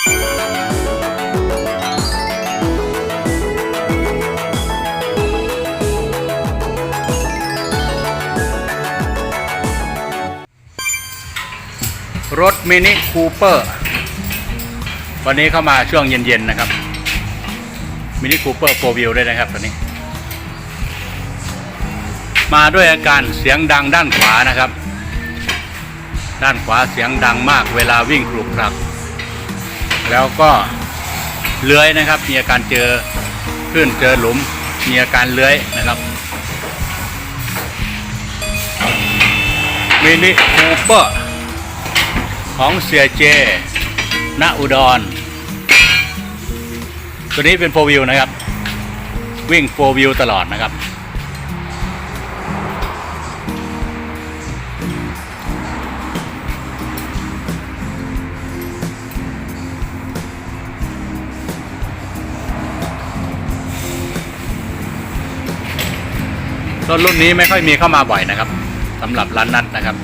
รถมินิคูเปอร์วันนี้เข้ามาช่วงเย็น ๆ นะครับมินิคูเปอร์โฟวิวด้วยนะครับตอนนี้ มาด้วยอาการเสียงดังด้านขวานะครับ ด้านขวาเสียงดังมากเวลาวิ่งกรุกครัก แล้วก็เลื้อยนะครับ มีอาการเจอขึ้นเจอหลุม มีอาการเลื้อยนะครับมินิคูเปอร์ของเสียเจณอุดร ตัวนี้เป็นโฟวิวนะครับ วิ่งโฟวิวตลอดนะครับ รถรุ่นนี้ไม่ค่อยมีเข้ามาบ่อยนะครับสำหรับร้านนัดนะครับ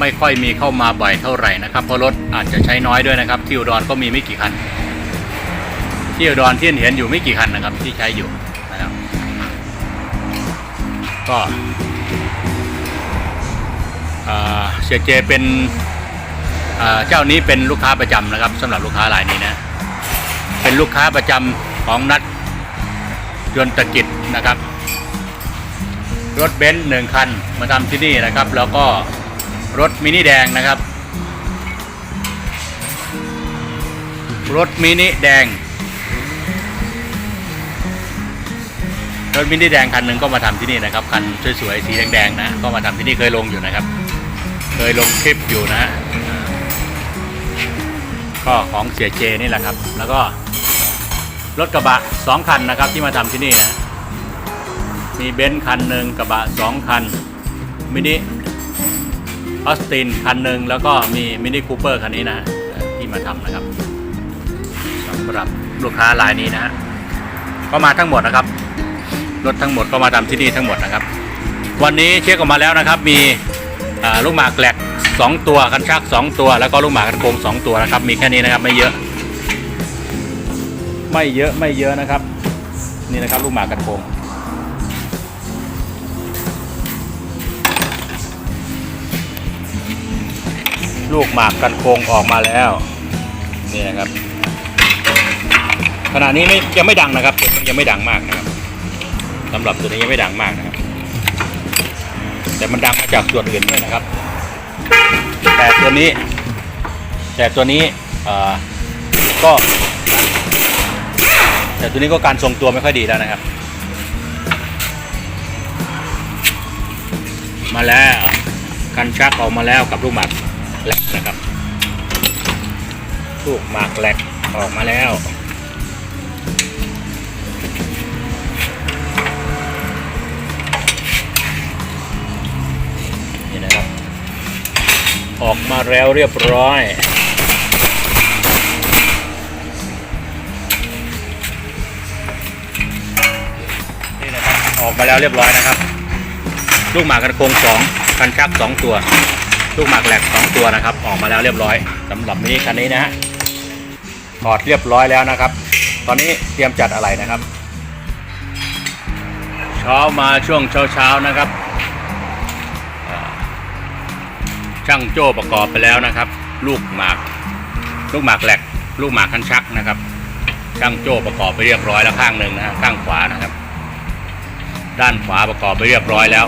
ไม่ค่อยมีเข้ามาบ่อยเท่าไหร่นะครับเพราะรถอาจจะใช้น้อยด้วยนะครับ ที่อุดรก็มีไม่กี่คันที่อุดรที่เห็นอยู่ไม่กี่คันนะครับ ที่ใช้อยู่นะครับ ก็อ่าเสียเจเป็นอ่าเจ้านี้เป็นลูกค้าประจำนะครับสำหรับลูกค้ารายนี้นะเป็นลูกค้าประจำของนัดยนตกิจนะครับ รถเบนซ์หนึ่งคันมาทำที่นี่นะครับ แล้วก็รถมินิแดงนะครับ รถมินิแดง รถมินิแดงคันหนึ่งก็มาทำที่นี่นะครับ คันสวยๆสีแดงๆนะก็มาทำที่นี่เคยลงอยู่นะครับ เคยลงคลิปอยู่นะ ก็ของเสียเจนี่แหละครับ แล้วก็รถกระบะสองคันนะครับที่มาทำที่นี่นะ มีเบนซ์คันหนึ่งกระบะสองคัน มินิออสตินคันหนึ่งแล้วก็มีมินิคูเปอร์คันนี้นะที่มาทำนะครับสำหรับลูกค้ารายนี้นะฮะก็มาทั้งหมดนะครับ รถทั้งหมดก็มาทำที่นี่ทั้งหมดนะครับ วันนี้เช็คออกมาแล้วนะครับ มีลูกหมากแหลกสองตัวคันชักสองตัว แล้วก็ลูกหมากกันโกงสองตัวนะครับ มีแค่นี้นะครับไม่เยอะ ไม่เยอะไม่เยอะนะครับ นี่นะครับลูกหมากกันโกง ลูกหมากกันโคงออกมาแล้วนี่นะครับ ขณะนี้ไม่ยังไม่ดังนะครับยังไม่ดังมากนะครับสำหรับตัวนี้ยังไม่ดังมากนะครับ แต่มันดังมาจากส่วนอื่นด้วยนะครับ แต่ตัวนี้ แต่ตัวนี้ก็แต่ตัวนี้ก็การทรงตัวไม่ค่อยดีแล้วนะครับ มาแล้วคันชักออกมาแล้วกับลูกหมาก แลกนะครับ ลูกหมากแหลกออกมาแล้วนี่นะครับ ออกมาแล้วเรียบร้อยนี่นะครับออกมาแล้วเรียบร้อยนะครับ ลูกหมากกันโคงสองคันชักสองตัว ลูกหมากแหลกสองตัวนะครับ ออกมาแล้วเรียบร้อยสำหรับมินิคันนี้นะฮะถอดเรียบร้อยแล้วนะครับ ตอนนี้เตรียมจัดอะไรนะครับ เช้ามาช่วงเช้าๆนะครับช่างโจ้ประกอบไปแล้วนะครับ ลูกหมาก ลูกหมากแหลก ลูกหมากคันชักนะครับ ช่างโจ้ประกอบไปเรียบร้อยแล้วข้างหนึ่งนะฮะข้างขวานะครับ ด้านขวาประกอบไปเรียบร้อยแล้ว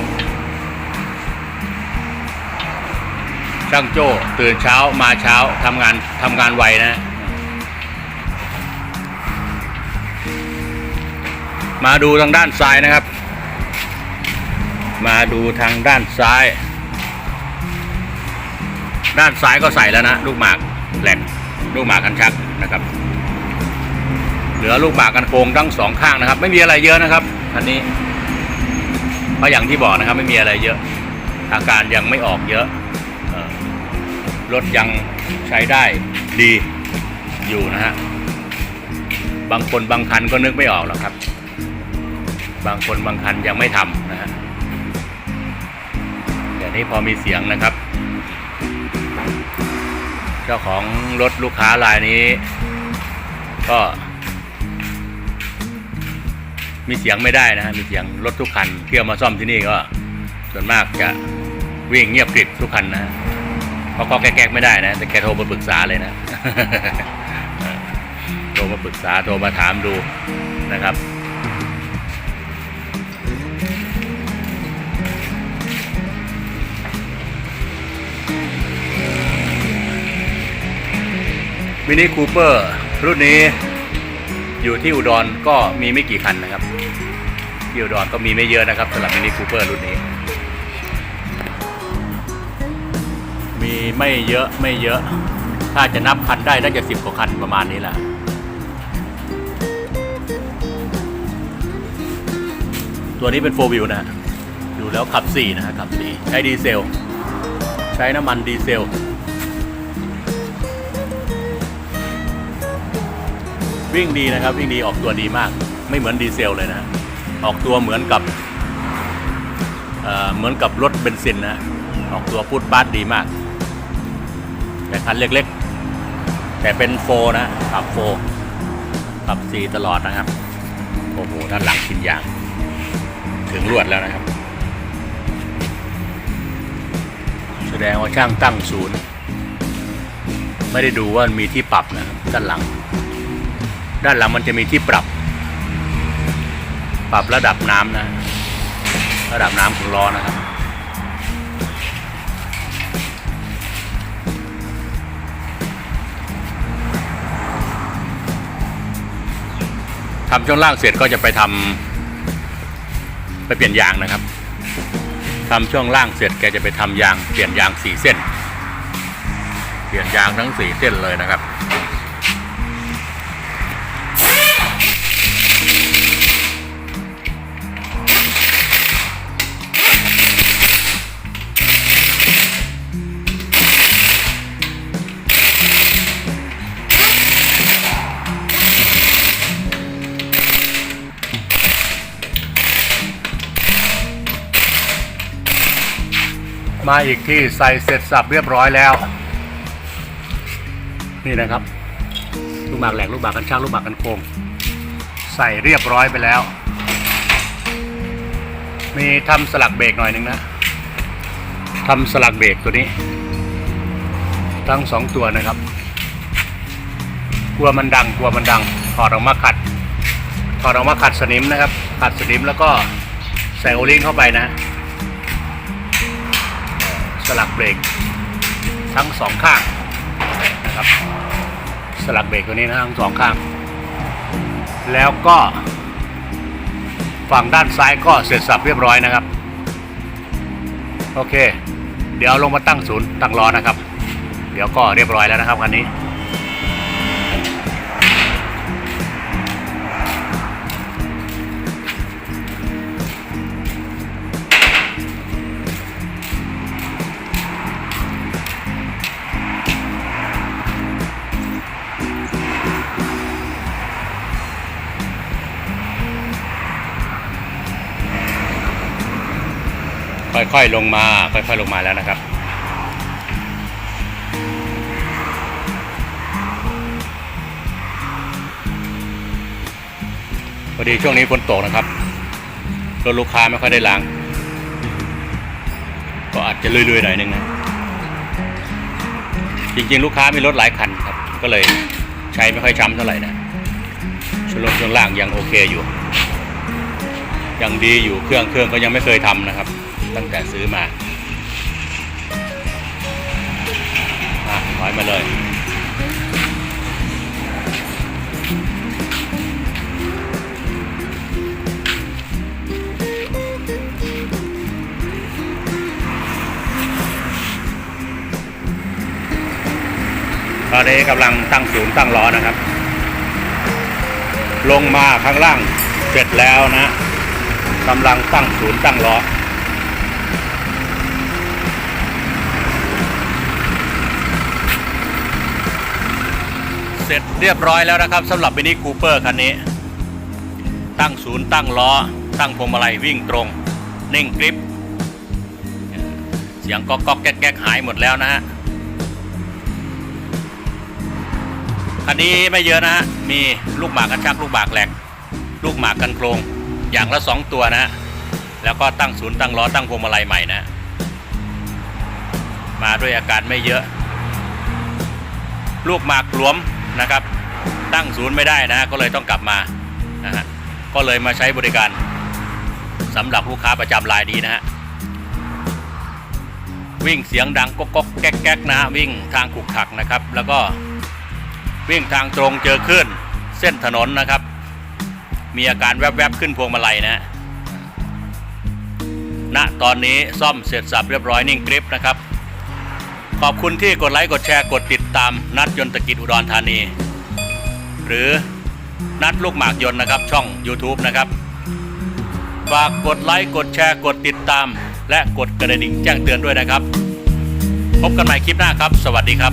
ช่างโจ้ตื่นเช้ามาเช้าทำงานทำงานไวนะ มาดูทางด้านซ้ายนะครับ มาดูทางด้านซ้าย ด้านซ้ายก็ใส่แล้วนะ ลูกหมากแหลกลูกหมากกันชักนะครับ เหลือลูกหมากกันโคงทั้งสองข้างนะครับ ไม่มีอะไรเยอะนะครับอันนี้เพราะอย่างที่บอกนะครับ ไม่มีอะไรเยอะ อาการยังไม่ออกเยอะ รถยังใช้ได้ดีอยู่นะฮะ บางคนบางคันก็นึกไม่ออกหรอกครับ บางคนบางคันยังไม่ทำนะฮะแต่นี่พอมีเสียงนะครับชจ้าของรถลูกค้ารายนี้ ก็ มีเสียงไม่ได้นะฮะมีเสียงรถทุกคันเที่เอามาซ่อมที่นี่ก็ ส่วนมากจะวิ่งเงียบกริบทุกคันนะ ราะเขาแก้ไม่ได้นะ แต่แกโทรมาปรึกษาเลยนะโทรมาปรึกษาโทรมาถามดูนะครับมินิคูเปอร์รุ่นนี้อยู่ที่อุดรก็มีไม่กี่คันนะครับที่อุดรก็มีไม่เยอะนะครับสำหรับมินิคูเปอร์รุ่นนี้ ไม่เยอะไม่เยอะ ถ้าจะนับคันได้น่าจะสิบกว่าคันประมาณนี้แหละตัวนี้เป็นโฟวิวนะดูแล้วขับ 4 นะฮะขับ 4 ใช้ดีเซล ใช้น้ำมันดีเซล วิ่งดีนะครับ วิ่งดีออกตัวดีมาก ไม่เหมือนดีเซลเลยนะ ออกตัวเหมือนกับเเหมือนกับรถเบนซินนะ ออกตัวพูดปาดดีมาก แต่คันเล็กๆ แต่เป็นโฟนะขับโฟขับสีตลอดนะครับ โอ้โหด้านหลังกินยาง ถึงลวดแล้วนะครับ แสดงว่าช่างตั้งศูนย์ ไม่ได้ดูว่ามีที่ปรับนะครับด้านหลัง ด้านหลังมันจะมีที่ปรับ ปรับระดับน้ำนะ ระดับน้ำของล้อนะครับ ทำช่วงล่างเสร็จก็จะไปทำไปเปลี่ยนยางนะครับทำช่วงล่างเสร็จแกจะไปทำยางเปลี่ยนยางสี่เส้น เปลี่ยนยางทั้งสี่เส้นเลยนะครับ มาอีกที่ใส่เสร็จสับเรียบร้อยแล้ว นี่นะครับ ลูกหมากแหลกลูกหมากกันช่างลูกหมากกันโคงใส่เรียบร้อยไปแล้ว มีทำสลักเบรกหน่อยหนึงนะทำสลักเบรกตัวนี้ ทั้งสองตัวนะครับ กลัวมันดังกลัวมันดังถอดออกมาขัดถอดออกมาขัดสนิมนะครับ ขัดสนิมแล้วก็ใส่โอลิงเข้าไปนะ สลักเบรกทั้งสองข้างนะครับ สลักเบรกตัวนี้นะทั้งสองข้าง แล้วก็ ฝั่งด้านซ้ายก็เสร็จสับเรียบร้อยนะครับ โอเค เดี๋ยวลงมาตั้งศูนย์ตั้งล้อนะครับ เดี๋ยวก็เรียบร้อยแล้วนะครับคันนี้ ค่อยๆลงมาค่อยๆลงมาแล้วนะครับ พอดีช่วงนี้ฝนตกนะครับรถลูกค้าไม่ค่อยได้ล้าง ก็อาจจะลุยๆหน่อยนึงนะจริงๆ ลูกค้ามีรถหลายคันครับ ก็เลยใช้ไม่ค่อยช้ำเท่าไหร่นะช่วงลงช่วงล่างยังโอเคอยู่ยังดีอยู่เครื่องเครื่องก็ยังไม่เคยทำนะครับ ตั้งแต่ซื้อมาอะถอยมาเลยตอนนี้กำลังตั้งศูนย์ตั้งล้อนะครับ ลงมาข้างล่างเสร็จแล้วนะกำลังตั้งศูนย์ตั้งล้อ เสร็จเรียบร้อยแล้วนะครับสำหรับมินิคูเปอร์คันนี้ ตั้งศูนย์ตั้งล้อ ตั้งพวงมาลัยวิ่งตรง นิ่งกริป เสียงก๊อกก๊อกแก๊กแก๊กหายหมดแล้วนะฮะคันนี้ไม่เยอะนะฮะมีลูกหมากกันชักลูกหมากแหลก ลูกหมากกันโครงอย่างละสองตัวนะฮะแล้วก็ตั้งศูนย์ตั้งล้อตั้งพวงมาลัยใหม่นะ มาด้วยอาการไม่เยอะ ลูกหมากหลวม นะครับ ตั้งศูนย์ไม่ได้นะก็เลยต้องกลับมานะฮะก็เลยมาใช้บริการสำหรับลูกค้าประจำรายนี้นะฮะวิ่งเสียงดังก๊กก๊กแก๊กแก๊กนะวิ่งทางขุกขักนะครับ แล้วก็วิ่งทางตรงเจอคลื่นเส้นถนนนะครับ มีอาการแวบๆขึ้นพวงมาลัยนะฮะณตอนนี้ซ่อมเสร็จสับเรียบร้อยนิ่งกริปนะครับ ขอบคุณที่กดไลค์กดแชร์กดติดตามนัดยนตกิจอุดรธานี หรือนัดลูกหมากยนต์นะครับ ช่อง YouTube นะครับฝากกดไลค์กดแชร์กดติดตาม และกดกระดิ่งแจ้งเตือนด้วยนะครับ พบกันใหม่คลิปหน้าครับ สวัสดีครับ